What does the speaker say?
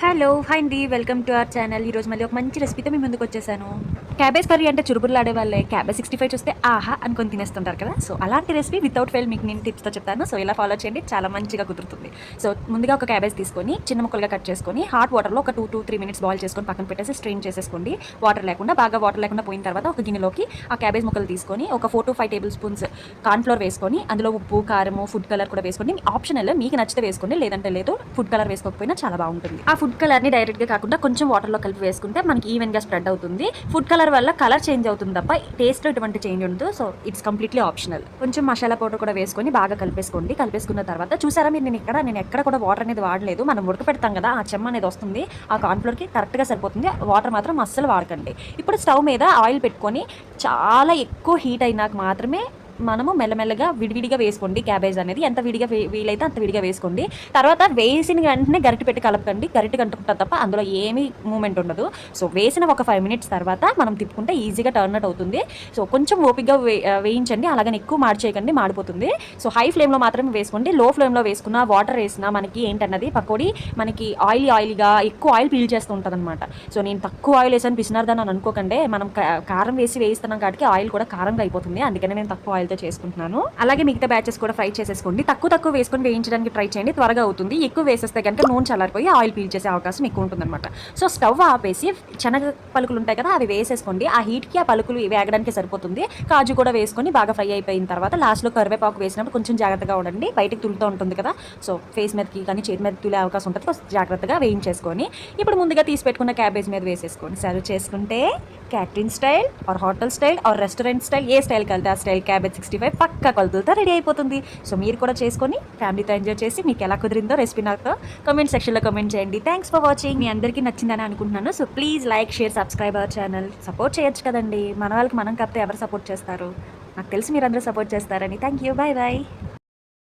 Hello hi అండి. Welcome to our channel ఈరోజు మళ్ళీ ఒక మంచి రెసిపీతో మీ ముందుకు వచ్చేసాను. క్యాబేజ్ కర్రీ అంటే చురుబుర్లాడే వాళ్ళే. క్యాబేజ్ సిక్స్టీ ఫైవ్ చూస్తే ఆహా అనుకొని తినేస్తుంటారు కదా. సో అలాంటి రెసిపీ వితౌట్ ఫెయిల్ మీకు నేను టిప్స్తో చెప్తాను. సో ఇలా ఫాలో చేయండి. చాలా మంచిగా కుదురుతుంది. సో ముందుగా ఒక క్యాబేజ్ తీసుకొని చిన్న ముక్కలుగా కట్ చేసుకొని హాట్ వాటర్లో ఒక two to three minutes boil చేసుకొని పక్కన పెట్టేసి స్ట్రెయిన్ చేసేసుకోండి. వాటర్ లేకుండా బాగా వాటర్ లేకుండా పోయిన తర్వాత ఒక గిన్నెలోకి ఆ క్యాబేజ్ ముక్కలు తీసుకొని ఒక four to five table spoons cornflour వేసుకొని అందులో ఉప్పు కారము ఫుడ్ కలర్ కూడా వేసుకోండి ఆప్షనల్ మీకు నచ్చితే వేసుకోండి. లేదంటే లేదు ఫుడ్ కలర్ వేసుకోకపోయినా చాలా బాగుంటుంది. ఆ ఫుడ్ కలర్ని డైరెక్ట్గా కాకుండా కొంచెం వాటర్లో కలిపి వేసుకుంటే మనకి ఈవెన్గా స్ప్రెడ్ అవుతుంది. ఫుడ్ కలర్ వల్ల కలర్ చేంజ్ అవుతుంది తప్ప టేస్ట్ ఎటువంటి చేంజ్ ఉండదు. సో ఇట్స్ కంప్లీట్లీ ఆప్షనల్ కొంచెం మసాలా పౌడర్ కూడా వేసుకొని బాగా కలిపేసుకోండి. కలిపేసుకున్న తర్వాత చూసారా మీరు నేను ఇక్కడ నేను ఎక్కడ కూడా వాటర్ అనేది వాడలేదు. మనం ఉడక పెడతాం కదా ఆ చెమ్మ అనేది వస్తుంది. ఆ కార్న్ఫ్లోర్కి కరెక్ట్గా సరిపోతుంది. వాటర్ మాత్రం అస్సలు వాడకండి. ఇప్పుడు స్టవ్ మీద ఆయిల్ పెట్టుకొని చాలా ఎక్కువ హీట్ అయినాక మాత్రమే మనము మెల్లమెల్లగా విడివిడిగా వేసుకోండి. క్యాబేజ్ అనేది ఎంత విడిగా వీలైతే అంత విడిగా వేసుకోండి. తర్వాత వేసిన వెంటనే గరిటె పెట్టి కలపకండి. గరిటె కంటుకుంటుంది తప్ప అందులో ఏమీ మూమెంట్ ఉండదు. సో వేసిన ఒక ఫైవ్ మినిట్స్ తర్వాత మనం తిప్పుకుంటే ఈజీగా టర్న్ అవుట్ అవుతుంది. సో కొంచెం ఓపిక్గా వేయించండి. అలాగని ఎక్కువ మాడిచేయకండి మాడిపోతుంది. సో హై ఫ్లేమ్లో మాత్రమే వేసుకోండి. లో ఫ్లేమ్లో వేసుకున్న వాటర్ వేసినా మనకి ఏంటన్నది పకోడీ మనకి ఆయిలీ ఆయిల్గా ఎక్కువ ఆయిల్ పీల్ చేస్తూ ఉంటుంది అనమాట సో నేను తక్కువ ఆయిల్ వేసాను పిసినార్దని అని అనుకోకండి. మనం కారం వేసి వేయిస్తున్నాం కాబట్టి ఆయిల్ కూడా కారంగా అయిపోతుంది. అందుకనే నేను తక్కువ ఆయిల్ ఆయిల్తో చేసుకుంటున్నాను. అలాగే మిగతా బ్యాచెస్ కూడా ఫ్రై చేసేసుకోండి. తక్కువ తక్కువ వేసుకొని వేయించడానికి ట్రై చేయండి. త్వరగా అవుతుంది. ఎక్కువ వేసేస్తే కనుక నూనె చల్లారిపోయి ఆయిల్ పీల్ చేసే అవకాశం ఎక్కువ ఉంటుందన్నమాట. సో స్టవ్ ఆపేసి శనగ పలుకులు ఉంటాయి కదా అవి వేసేసుకోండి. ఆ హీట్కి ఆ పలుకులు వేగడానికి సరిపోతుంది. కాజు కూడా వేసుకొని బాగా ఫ్రై అయిపోయిన తర్వాత లాస్ట్లో కరివేపాకు వేసినప్పుడు కొంచెం జాగ్రత్తగా ఉండండి. బయటకు తులుతూ ఉంటుంది కదా. సో ఫేస్ మీదకి కానీ చేతి మీద తులే అవకాశం ఉంటుంది. సో జాగ్రత్తగా వేయించేసుకొని ఇప్పుడు ముందుగా తీసి పెట్టుకున్న క్యాబేజ్ మీద వేసేసుకోండి. సర్వ్ చేసుకుంటే catering style or hotel style or restaurant style A style కలితే ఆ స్టైల్ క్యాబేజ్ సిక్స్టీ ఫైవ్ పక్క కొలతలతో రెడీ అయిపోతుంది. సో మీరు కూడా చేసుకొని ఫ్యామిలీతో ఎంజాయ్ చేసి మీకు ఎలా కుదిరిందో రెసిపీ నాకు కమెంట్ సెక్షన్లో కమెంట్ చేయండి. థ్యాంక్స్ ఫర్ వాచింగ్ మీ అందరికీ నచ్చిందని అనుకుంటున్నాను. So please like share subscribe our channel support చేయొచ్చు కదండి. మన వాళ్ళకి మనం కాకపోతే ఎవరు సపోర్ట్ చేస్తారు? నాకు తెలిసి మీరు అందరూ సపోర్ట్ చేస్తారని. Thank you bye bye